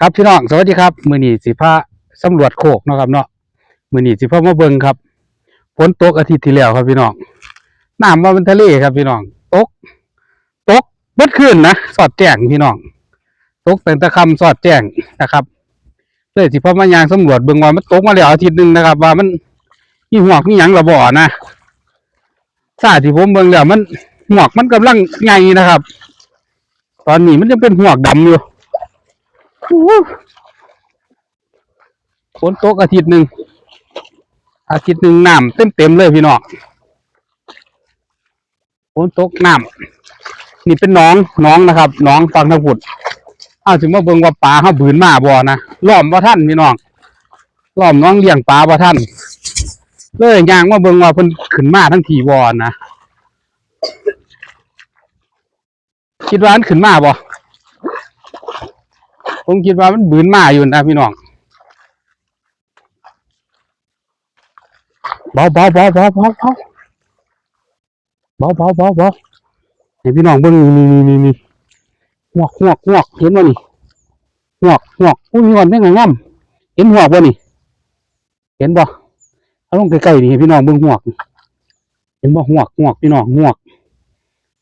ครับพี่น้องสวัสดีครับ มือหนีสิพาสำรวจโคกเนาะครับเนาะมือหนีสิพามาเบิงครับฝนตกอาทิตย์ที่แล้วครับพี่น้องน้ำว่าเป็นทะเลครับพี่น้องตก ตกเบิดคืนนะสอดแจ้งพี่น้องตกแต่ตะคำสอดแจ้งนะครับเลยสิพามายางสำรวจเบิ่งว่ามันตกมาแล้วอาทิตย์หนึ่งนะครับ ว่ามันมีหวกมีหยังระบ่นะซาที่ผมเบิ่งแล้วมันหวกมันกำลังไงนะครับ ตอนนี้มันยังเป็นหวกดำอยู่ ฝนตกอาทิตย์หนึ่ง อาทิตย์หนึ่งน้ำเต็มเต็มเลยพี่น้องฝนตกน้ำนี่เป็นน้องน้องนะครับน้องฟังทางผุดอ้าวถึงมาเบิ่งว่าปลาเขาบืนมาบ่อนะล้อมบ่ท่านพี่น้องล้อมน้องเลี้ยงปลาบ่ท่านเลยย่างมาเบิ่งว่าเพิ่นขึ้นมาทั้งทีบ่นะคิดว่ามันขึ้นมาบ่ ผมคิดว่ามันบืนมาอยู่นะพี่น้องเบาเบาเบาเบาเบาเบาเบาเบาเบาเบาเห็นพี่น้องเบิ่งนี่นี่นี่นี่หวกหวกหวกเห็นบ่นี่หวกหวกอุ้ยมีวันได้ไงงามเห็นหวกบ่นี่ เห็นบ่เอาลงใกล้ๆนี่ให้พี่น้องเบิ่งหวกเห็นบ่หวกหวกพี่น้องหวก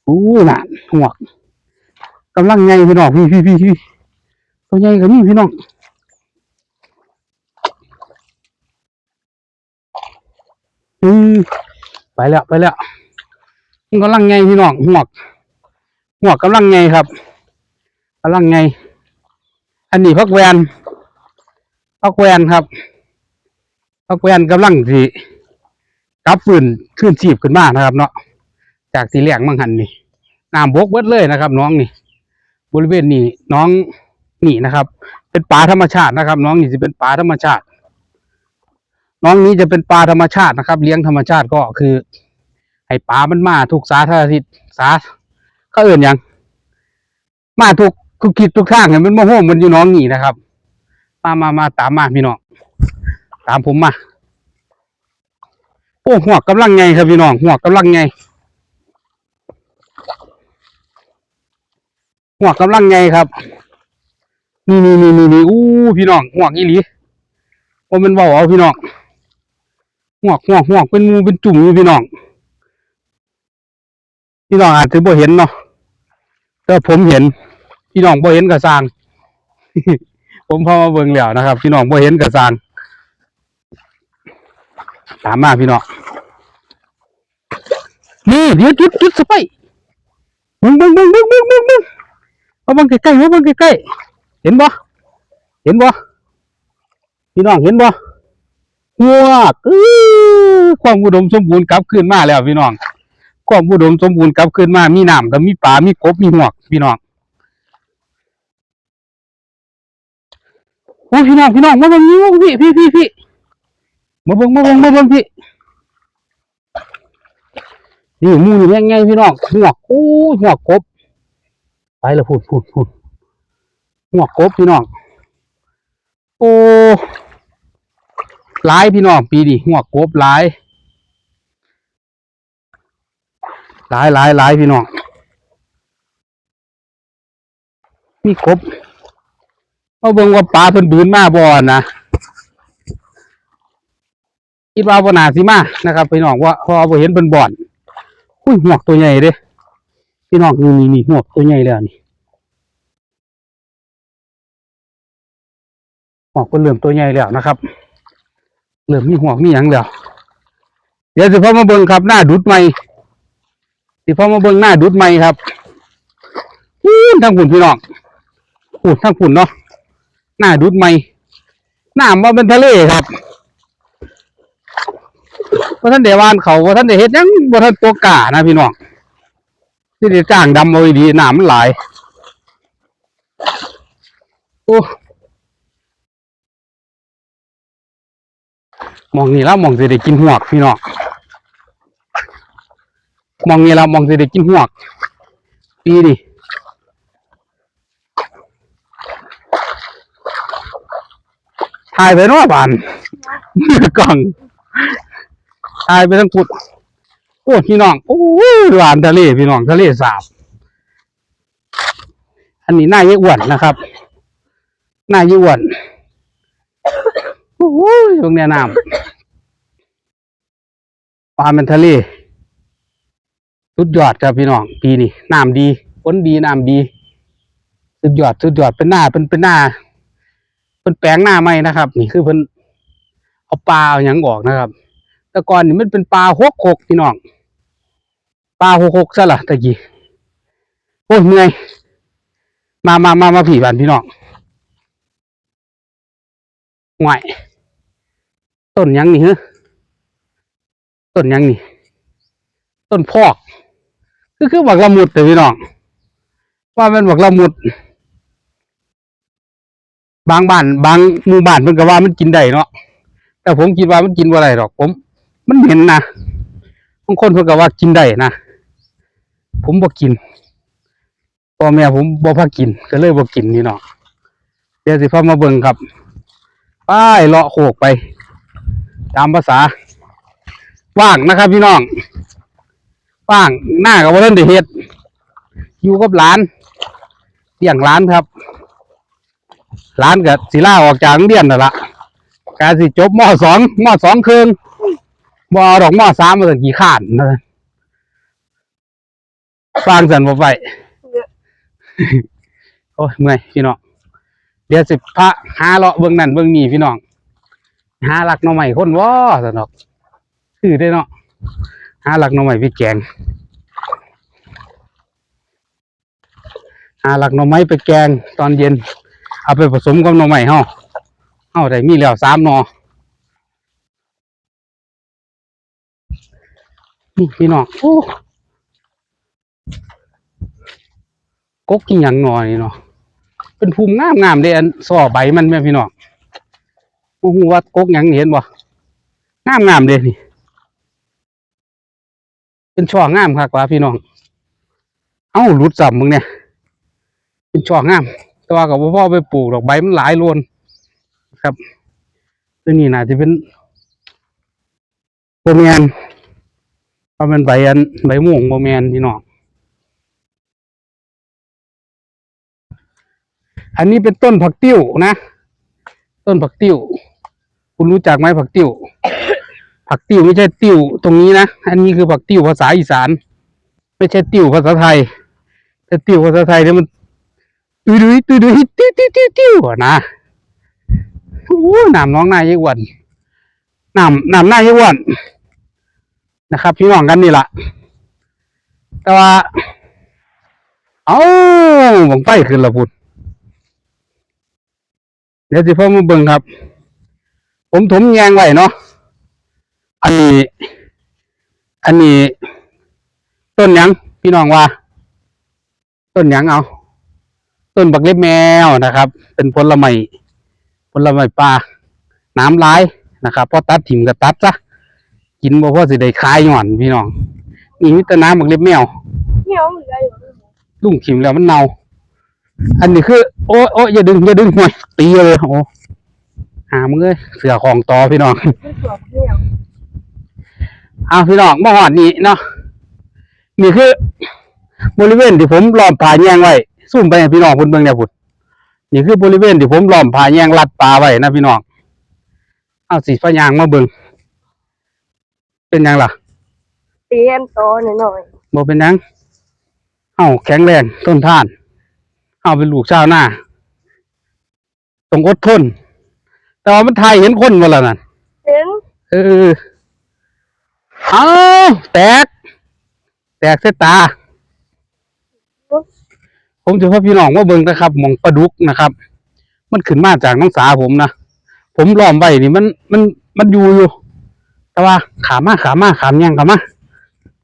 อู้น่ะหวกกำลังไงพี่น้องพี่พี่พี่พี่ ตัวใหญ่ก็มีพี่น้องอืมไปแล้วไปแล้วมันกำลังไงพี่น้องหวกหวกกำลังไงครับกำลังไง อันนี้พักแวนพักแวนครับพักแวนกำลังสิกลับปืนขึ้นชีพขึ้นมานะครับเนาะจากที่เลี้ยงมังหันนี่น้ำบกเบิดเลยนะครับ น้องนี่ บริเวณนี้น้อง นี่นะครับ เป็นป่าธรรมชาตินะครับ น้องนี่จะเป็นป่าธรรมชาติ น้องนี้จะเป็นปลาธรรมชาตินะครับ เลี้ยงธรรมชาติก็คือให้ปลามันมาทุกสาธารณทิศสาเขาเอื่นยังมาทุกทุกทิศทุกทางเห็นมันมาโฮมมันอยู่น้องนี่นะครับมามามาตามมาพี่น้องตามผมมาโอ้หัวกำลังไงครับพี่น้องหัวกำลังไงหัวกกำลังไงครับ นี่นี่นี่นี่นี่อู้พี่น้องหัวกอีหลีว่ามันเบาเอาพี่น้องหัวกหัวกหัวกเป็นมูเป็นจุ่มอยู่พี่น้องพี่น้องอาจจะบ่เห็นเนาะแต่ผมเห็น พี่น้องบ่เห็นกระสร้างผมพอมาเบิ่งแล้วนะครับ พี่น้องบ่เห็นกระสร้างตามมาพี่น้องนี่เดี๋ยวจุดจุดสไปเบิ่งเบิ่งเบิ่งเบิ่งเบิ่งเบิ่งเบิ่งมาบังใกล้ๆมาเบังใกล้ๆ เห็นบ่เห็นบ่พี่น้องเห็นบ่หัวกือความอุดมสมบูรณ์กลับคืนมาแล้วพี่น้องความอุดมสมบูรณ์กลับคืนมา มีน้ำก็มีปลา มีกบ มีหวก พี่น้องโอ้พี่น้องพี่น้องมาเบิ่งนี่พี่พี่พี่พี่มาเบิ่งมาเบิ่งมาเบิ่งพี่นี่มูนี่ยังไงพี่น้องหวกโอ้หวกกบ ไปแล้วพูดพูดพูด หัวกบพี่น้อง โอ้หลายพี่น้องปีนี้หัวกบหลายหลายหลายหลายพี่น้องมีกบมาเบิ่งว่าปลาเพิ่นบืนมาบ่นนะคิดว่าบ่นาสิมานะครับพี่น้องว่าพอบ่เห็นเพิ่นบ่อนอุ้ยหวกตัวใหญ่เด้พี่น้องนี่นี่นี่หวกตัวใหญ่แล้วนี่ หอกก็เริ่มตัวใหญ่แล้วนะครับเริ่มมีหัวกมีหยังแล้ว เดี๋ยวสิพ่อมาเบิ่งครับหน้าดุดใหม่สิพ่อมาเบิ่งหน้าดุดใหม่ครับอู้ทั้งฝุ่นพี่น้องอู้ทั้งฝุ่นเนาะหน้าดุดใหม่หน้ามาเป็นทะเลครับว่าท่านเดวานเขาว่าท่านเดเฮ็ดยังว่าท่านตัวกานะพี่น้องที่ได้จ้างดำเอาไว้ดีหน้ามันหลายโอ้ มองนี่แล้วมองสิได้กินหวกพี่น้องมองนี่แล้วมองสิได้กินหวก ปีนี่ถ่ายไปเนาะบานมือกล่องถ่ายไปทั้งพุดโอ้พี่น้องโอ้ยหวานทะเลพี่น้องทะเลสาบอันนี้หน้าเยอ้วนนะครับหน้ายี่อ้วนโอ้ยตรงเนี้ยน้ำ ปลาเป็นทะเลสุดยอดครับพี่น้องปีนี้น้ำดีฝนดีน้ำดี สุดยอดสุดยอดเป็นหน้าเป็นเป็นหน้าเป็นแปลงหน้าใหม่นะครับ นี่คือเพิ่นเอาปลาเอาหยังออกนะครับ แต่ก่อนนี่มันเป็นปลาหกหกพี่น้องปลาหกหกซะล่ะตะกี้โอ้ยเมื่อยมามามามาผีบานพี่น้องห่วยต้นยังนี่ฮะ ต้นยังนี่ ต้นพอก คือคือบักละมุดแต่พี่น้อง ว่าเป็นบักละมุด บางบ้าน บางหมู่บ้านเพิ่นก็ว่ามันกินได้เนาะ แต่ผมคิดว่ามันกินบ่ได้หรอก ผม มันเห็นนะบางคนเพิ่นก็ว่ากินได้นะ ผมบ่กินพ่อแม่ผมบ่พากิน ก็เลยบ่กินนี่เนาะเดี๋ยวสิพามาเบิ่งครับ ไปเลาะโขกไป ตามภาษา ว่างนะครับพี่น้องว่างหน้ากับว่าเล่นได้เฮ็ดอยู่กับหลานเลี้ยงหลานครับหลานกับศิลาออกจากโรงเรียนนั่นละการสิจบมสองมสองครึ่งมเอดอกมสามมาถึงกี่ข้านนะฟังสันบ่ไปโอ้ยเมื่อยพี่น้องเดี๋ยวสิพระหาเลาะเบื้องนั่นเบื้องนี้พี่น้องหาหลักน่องใหม่คนว้าสนอก คือได้เนาะหาหลักหน่อใหม่พี่แกงหาหลักหน่อไม้ไปแกงตอนเย็น เอาไปผสมกับหน่อไม้เฮาเฮาได้มีแล้วสามหน่อนี่พี่น้องโอ้กกกินยังหน่อนี่เนาะเป็นภูมิงามงามเลยอันซ่อใบมันแม่พี่น้องบ่ฮู้ว่ากกยังเห็นบ่งามงามเลยนี่ เป็นช่องามคักว่าพี่น้อง เอ้าหลุดสับมึงเนี่ย เป็นช่องาม แต่ว่ากับพ่อไปปลูกดอกใบมันหลายโลนครับตัวนี้น่าจะเป็นโบแมนเพราะมันใบอันใบม่วงโบแมนพี่น้อง อันนี้เป็นต้นผักติ้วนะ ต้นผักติ้ว คุณรู้จักไหมผักติ้ว ผักติ้วไม่ใช่ติ้วตรงนี้นะ อันนี้คือผักติ้วภาษาอีสาน ไม่ใช่ติ้วภาษาไทยแต่ติ้วภาษาไทยเนี่ยมันตุ้ยดุยตุ้ยดุยติ้วติ้วติ้วติ้วนะโอ้น้ำน้องนายยายอ้วนน้ำน้ำนายยายอ้วนนะครับ พี่น้องกันนี่แหละแต่ว่า เอ้าบังไฟขึ้นและพุ่นเดี๋ยวสิพ่อมาเบิ่งครับ ผมถมแยงไว้เนาะ อันนี้ อันนี้ต้นยังพี่น้องว่า ต้นยังเอา ต้นบักเล็บแมวนะครับ เป็นผลไม้ผลไม้ป่าน้ำร้ายนะครับพอตัดถิ่มก็ตัดซะกินบ่พอสิได้คายหย่อนพี่น้องนี่มิตรน้ำบักเล็บแมวเหนียวเหมืออยู่ลุงถิ่มแล้วมันเน่าอันนี้คือ โอ้โอ้อย่าดึงอย่าดึงห่วยตีเลยโอ้หามึงเอ้ยเสือของต่อพี่น้องมันสว เหนียวเอาพี่น้องมาหอดนี้เนาะนี่คือบริเวณที่ผมล้อมผาแยงไว้ซุ่มไปให้พี่น้องคุณเบิ่งเนี่ยพุ่นนี่คือบริเวณที่ผมล้อมผาแยงลัดป่าไว้นะพี่น้องเอาสีฟ้ายางมาเบิ่งเป็นหยังล่ะเตียนโตหน่อยบ่เป็นหยังเฮาแข็งแรงต้นท่านเฮาเป็นลูกชาวนาต้องอดทนแต่ว่ามันทายเห็นคนบ่ล่ะนั่นๆเห็นเออ เอาแตก แตกเสยตา ผมจะพาพี่น้องว่าเบิ่งนะครับมองปลาดุกนะครับ มันขึ้นมาจากน้องสาผมนะ ผมล้อมไว้นี่มันมันมันอยู่อยู่ แต่ว่าขามาขามาขามยังขามา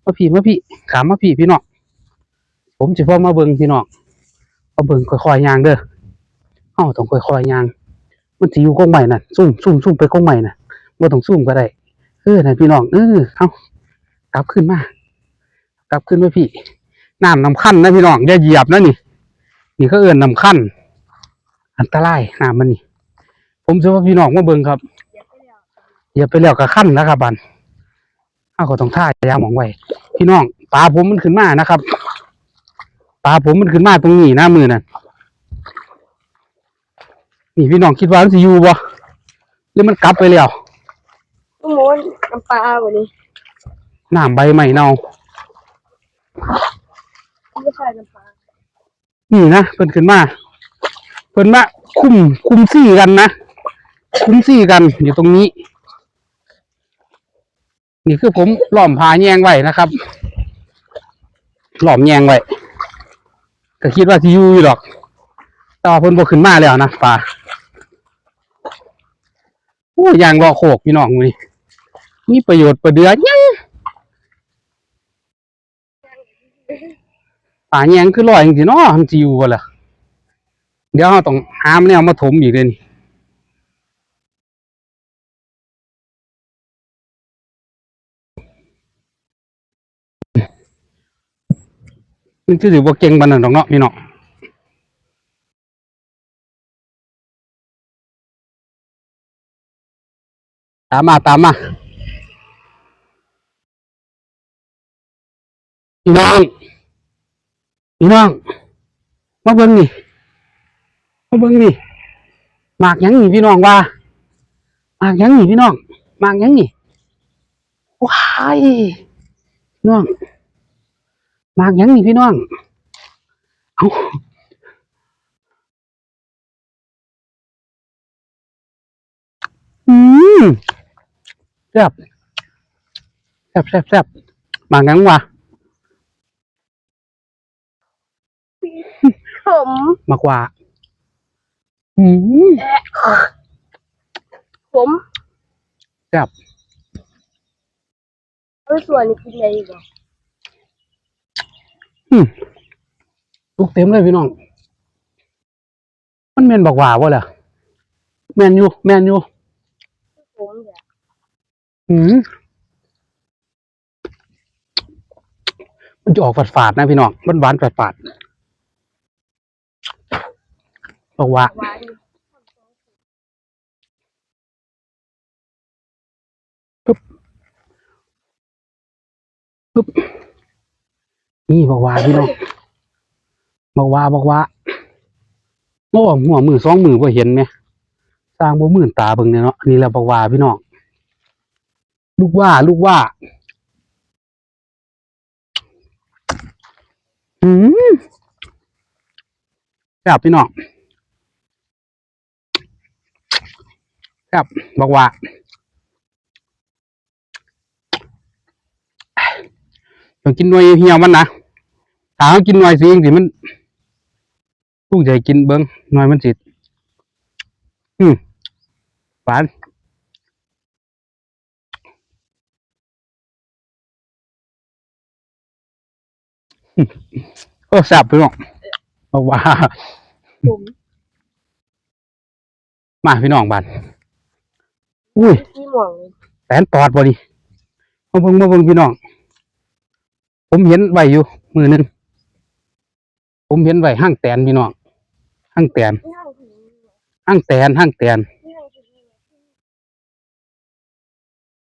มาพี่มาพี่ ขามาพี่พี่น้อง ผมจะพามาเบิ่งพี่น้องมาเบิ่งค่อยๆยางเด้อเอ้าต้องค่อยๆยาง มันสิอยู่กองใหม่น่ะซุ่มซุ่มซุ่มไปกองใหม่น่ะบ่ต้องซุ่มก็ได้ เออนั่นพี่น้องเออเอากลับขึ้นมากลับขึ้นมาพี่น้ำนำขั้นนะพี่น้องอย่าเหยียบนะนี่ นี่เขาเอื่นนำขั้นอันตรายน้ำมันนี่ ผมเชื่อว่าพี่น้องมาเบิ่งครับอย่าไปแล้วกับขั้นนะครับบันเอาก็ต้องท่ายาหมองไว้พี่น้องปลาผมมันขึ้นมานะครับปลาผมมันขึ้นมาตรงนี้หน้ามือนั่นนี่พี่น้องคิดว่ามันสิอยู่บ่หรือมันกลับไปแล้ว ลูกหมูน้ำปลาวันนี้น้ำใบใหม่เน่าไม่ใช่น้ำปลานี่นะเพิ่นขึ้นมาเพิ่นมาคุมคุมซี่กันนะคุมซี่กันอยู่ตรงนี้ นี่คือผมหล้อมผาแยงไว้นะครับ หล้อมแยงไว้ก็คิดว่าสิอยู่อยู่ดอกแต่ว่าเพิ่นบ่ขึ้นมาแล้วนะปลาโอ้ยางรอโขกพี่น้องมื้อนี้ มีประโยชน์ประเดือยังป่าแยงคือลอยจังซี่เนาะมันสิอยู่บ่ล่ะเดี๋ยวเราต้องหามแนวมาถมอีกเลยนี่มันคือสิบ่าเก่งปานนั้นดอกเนาะพี่น้องตามมาตามมา น้องพี่น้องมาเบิ่งนี่มาเบิ่งนี่หมากยังนี่พี่น้องว่าหมากยังนี่พี่น้องหมากยังนี่ว้ายน้องหมากยังนี่พี่น้องเอาอืมแซ่บแซ่บแซ่บแซ่บหมางั้นวะ ผ มมากว่าอืมผมแซ่บเอาส่วนนี้กินอะไรอีกเหรอลูกเต็มเลยพี่น้อง มันแมนบอกว่าว่าแหละแมนอยู่แมนอยู่ผมเนี่ยอืมมันจะออกฝาดๆนะพี่น้องมันหวานฝาดๆ บอกว่าหวานอยู่นี่บอกว่าพี่น้องบอกว่าบอกว่าเมื่อวานหัวมือสองมือบ่เห็นไหมสร้างบ่มื่นตาเบิ่งเนี่ยเนาะนี่แหละบอกว่าพี่น้องลูกว่า ลูกว่า อืมครับพี่น้อง ครับบอกว่าต้องกินหน่วยเหี่ยวมันนะถ้าเขากินหน่วยสิจริงสิมันลูกใจกินเบิ้งหน่วยมันสิอืมหวานอืมโอ้แซ่บพี่น้องบอกว่าผมมาพี่น้องบ้าน อุ้ยขี้หม่วงเลยแสนตอดบ่ดิมาเบิ่งมาเบิ่งพี่น้อง ผมเห็นไว้อยู่ มือหนึง ผมเห็นไว้ห้างแตนพี่น้องห้างแตนนี่ห้างผีห้างแตนห้างแตนนี่ห้างผี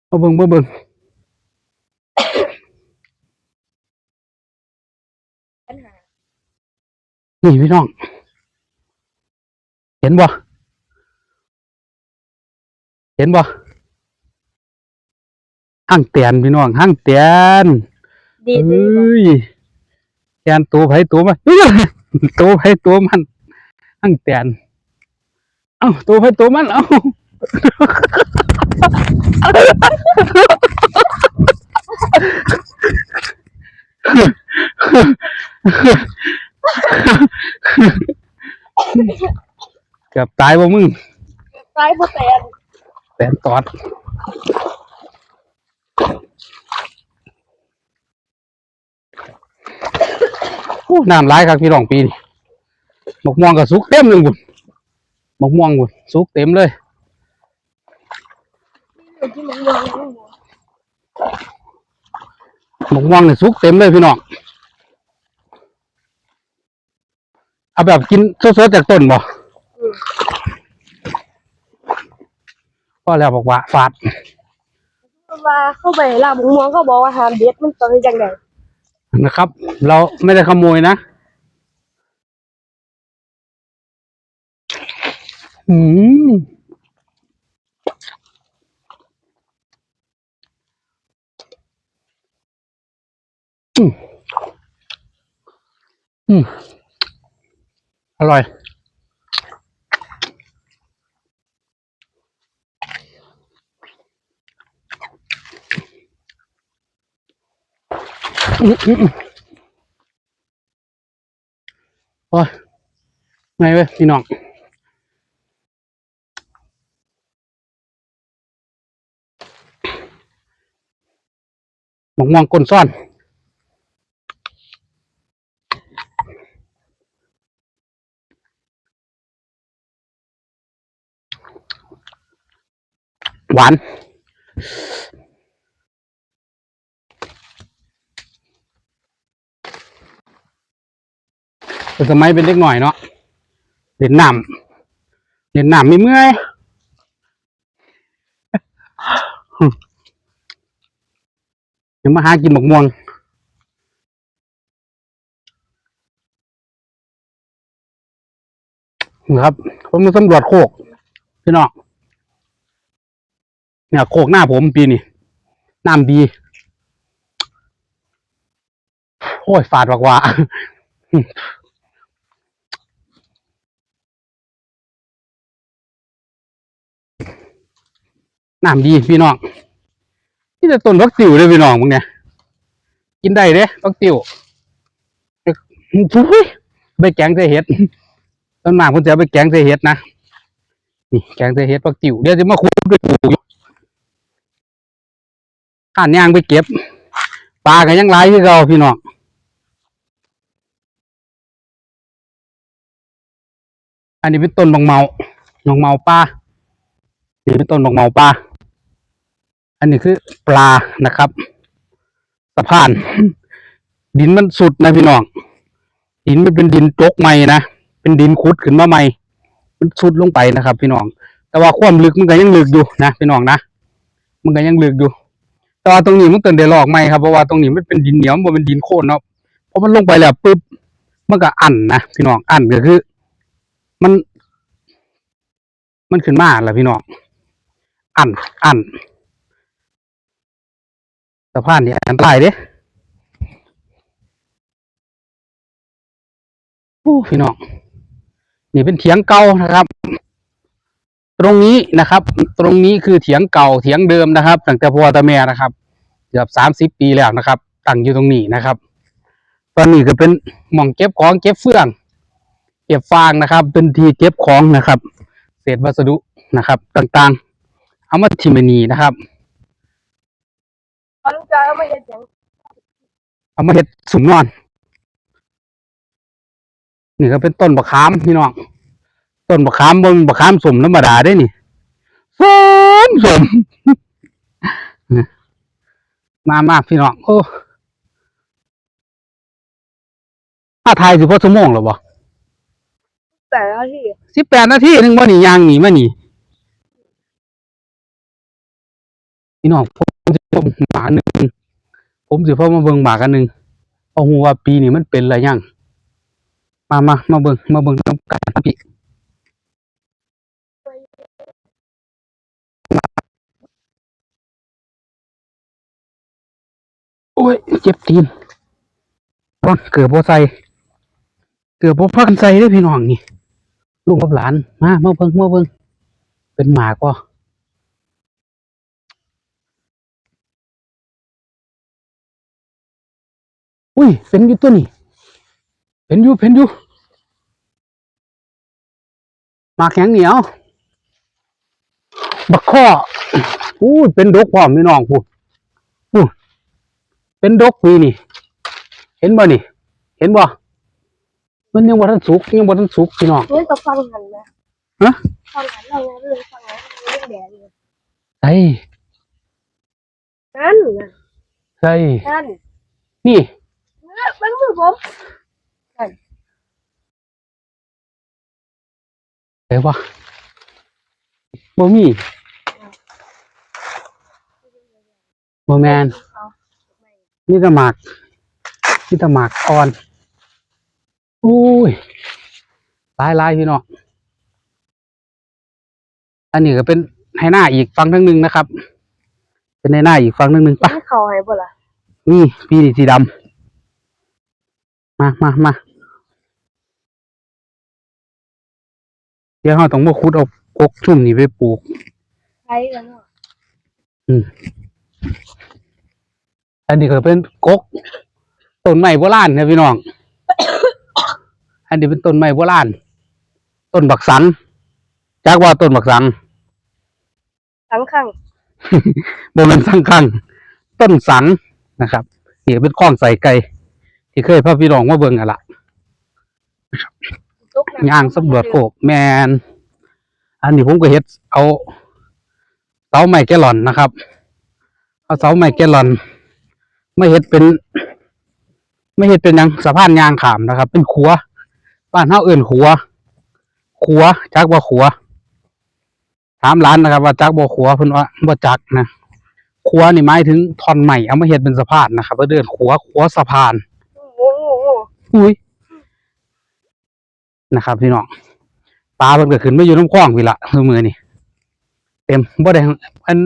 มาเบิ่งมาเบิ่งปัญหานี่พี่น้อง เห็นบ่ เห็นบ่ห้างแตนพี่น้องห้างแตนดีเอดีบ่้ยแตนตัวไผตัวมันเอ้ยตัวไผตัวมันห้างแตนเอ้าตัวไผตัวมันเอ้าเกือบตายบ่มึง ตายเพราะแตน แตนตอดโอ้น้ำร้ายครับพี่รองปีนี่หมกม่วงกับสุกเต็มเลยบุญหมกม่วงบุญสุกเต็มเลยอยู่ที่หม่วงหม่วงหม่วงหมกม่วงเนี่ยสุกเต็มเลยพี่น้องเอาแบบกินสดๆจากต้นบ่ อืมก็แล้วบอกว่าฝาดเพราะว่าเข้าไปลาบหม่วงเขาบอกว่าห้ามเด็ดมันต้องให้จังไดนะครับ เราไม่ได้ขโมยนะอืมอืมอืมอร่อย อืมอืมอืม โอ้ยไงเว้ยพี่น้องหมกม่วงก้นซ่อนหวาน แต่สมัยเป็นเด็กหน่อยเนาะเล่นน้ำเล่นน้ำไม่เมื่อยยังมาหากินหมกม่วงนะครับผมมาสำรวจโคกพี่น้องเนี่ยโคกหน้าผมปีนี้น้ำดีโอ้ยฝาดกว่า น้ำดีพี่น้องนี่จะต้นพักติวเลยพี่น้องมึงเนี่ยกินได้เด้พักติวทุยไปแกงใส่เห็ดต้นหมากคุณจะเอาไปแกงใส่เห็ดนะนี่แกงใส่เห็ดพักติวเดี๋ยวจะมาคุยด้วยปูอยู่ข้านย่างไปเก็บปลากันยังไรคือเราพี่น้องอันนี้เป็นต้นบางเมาบางเมาปลานี่เป็นต้นบางเมาปลา อันนี้คือปลานะครับสะพาน ดินมันสุดนะพี่น้อง ดินมันเป็นดินโจกใหม่นะเป็นดินขุดขึ้นมาใหม่ มันสุดลงไปนะครับ พี่น้อง แต่ว่าความลึกมันก็ยังลึกอยู่นะพี่น้องนะมันก็ยังลึกอยู่ แต่ว่าตรงนี้มันเตินได้หลอกใหม่ครับเพราะว่าตรงนี้มันเป็นดินเหนียวมันเป็นดินโคลนเนาะพอมันลงไปแล้วปุ๊บมันก็อันนะพี่น้องอันก็คือ มัน มันขึ้นมาแล้วพี่น้องอันอันะพานนี่อันตรายเด้โอ้พี่น้องนี่เป็นเถียงเก่านะครับ ตรงนี้นะครับ ตรงนี้คือเถียงเก่าเถียงเดิมนะครับตั้งแต่พ่อตาแม่นะครับเกือบสามสิบปีแล้วนะครับ ตั้งอยู่ตรงนี้นะครับ ตอนนี้ก็เป็นหม่องเก็บของเก็บเฟือง เก็บฟางนะครับ เป็นที่เก็บของนะครับ เศษวัสดุนะครับ ต่างๆ เอามาทิมไว้นีนะครับ จ้าเอามาเห็นอย่างเอามาเห็ดสุ่มนอน นี่ก็เป็นต้นบะขามพี่น้อง ต้นบะขามบนบะขามสมธรรมดาได้นี่สมสมมามาพี่น้องโอ้มาทายสิพอสมองหรอบ่แต่ละที่สิบแปดนาทีหนึงว่านี่ยางหนีมานี่พี่น้อง ผมหมาหนึ่งผมสิพ่อมาเบิ่งหมากันหนึ่งเพราะฮู้ว่าปีนี้มันเป็นอะไรยังมามามาเบิ่งมาเบิ่งน้ำกันพี่โอ้ยเจ็บตีนก่อนเกือบบ่ใส่เกือบโบพักนใส่เด้พี่น้องนี่ลูกกับหลานมามาเบิ่งมาเบิ่งเป็นหมาก็ อุ้ยเป็นอยู่ตัวนี้เป็นอยู่เป็นอยู่หมากแข็งเหนียว บักข้ออู้ยเป็นดกพร้อมพี่น้องพูดอู้ยเป็นดกปีนี่ เห็นบ่นี่ เห็นบ่มันยังบ่ทันสุกยังบ่ทันสุกพี่น้องเรื่องกับฟังหันนะฮะฟังหันเราเรื่องฟังหันเรื่องแดดเลยใช่นั่นนะใช่นั่นนี่ เนี่ยเป็นมือผมเดี๋ยวบ่บ่มีบ่แมนเขานี่แต่หมากนี่แต่หมากอ่อนอุ้ยหลายหลายพี่น้องอันนี้ก็เป็นให้หน้าอีกฟังทั้งหนึ่งนะครับ เป็นให้หน้าอีกฟังทั้งหนึ่งปะมันเขาให้บ่ล่ะนี่พี่นี่สีดำ มามามาเดี๋ยวเราต้องมาขุดเอากกชุ่มนี่ไปปลูกใช้กันเนาะอันนี้ก็เป็นกกต้นไม้โบราณนะพี่น้อง อันนี้เป็นต้นไม้โบราณ ต้นบักสังจากว่าต้นบักสังทั้งข้างบ่แมันสังคัง ต้นสังนะครับนี่ก็เป็นคลองใส่ไก่ ที่เคยพาพี่น้องมาเบิ่งอะล่ะตุกน้ำย่างสำรวจโคกแมน อันนี้ผมก็เฮ็ดเอาเสาไม้แกลลอนนะครับ เอาเสาไม้แกลลอนไม่เฮ็ดเป็น ไม่เฮ็ดเป็นหยังสะพานยางขามนะครับ เป็นขัวบ้านเฮาเอิ้นขัวขัวจักบ่ขัวถามร้านนะครับ ว่าจักบ่ขัวเพิ่นว่าบ่จักนะขัวนี่หมายถึงท่อนไม้เอามาเฮ็ดเป็นสะพานนะครับเพิ่นเอิ้นขัวขัวสะพานโอ้โหโอุ้ยนะครับพี่น้องปลาเพิ่นก็ขึ้นไมาอยู่น้ำคลองพี่ละคือมือนี่เต็มบ่ได้อัน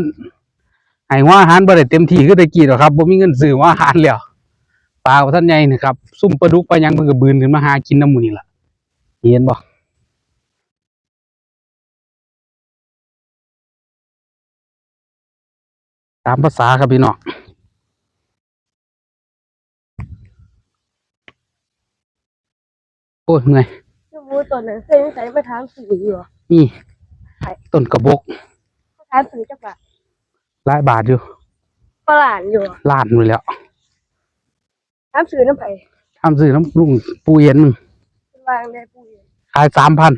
ให้วอาหารบ่ได้เต็มที่คือแตะกี้หรอกครับบ่มีเงินซื้อวอาหารแล้วปลาท่านใหญ่นี่ครับซุ่มปลาดุกปลายังเพิ่นก็บืนขึ้นมาหากินน้ำมูนี่ล่ะเห็นบ่ตามภาษาครับพี่น้องโอ้ยเมื่อยยูบูตัวนั้นเคยใส่มาทางสื่ออยู่เหรอนี่ต้นกระบอกทางสื่อจักบะหลายบาทอยู่ฝรั่งอยู่เหรอล้านอยู่แล้วทางสื่อน้ำไผ่ทำซื้อน้ำลุงปูเย็นมึงเป็นวางได้ปุ้ยขายสามพัน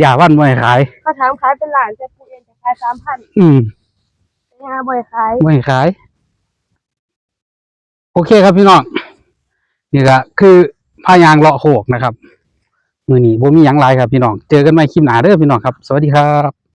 อย่าวันไม่ขาย เขาถามขายเป็นหลานแต่ปุ้ยจะขายสามพันอืมแต่ยาบ่อยขายไม่ขาย โอเคครับพี่น้องนี่ก็คือ ผ้ายางเลาะโขกนะครับ มือนี้บ่มีหยังไรครับพี่น้อง เจอกันใหม่คลิปหน้าเด้อพี่น้องครับ สวัสดีครับ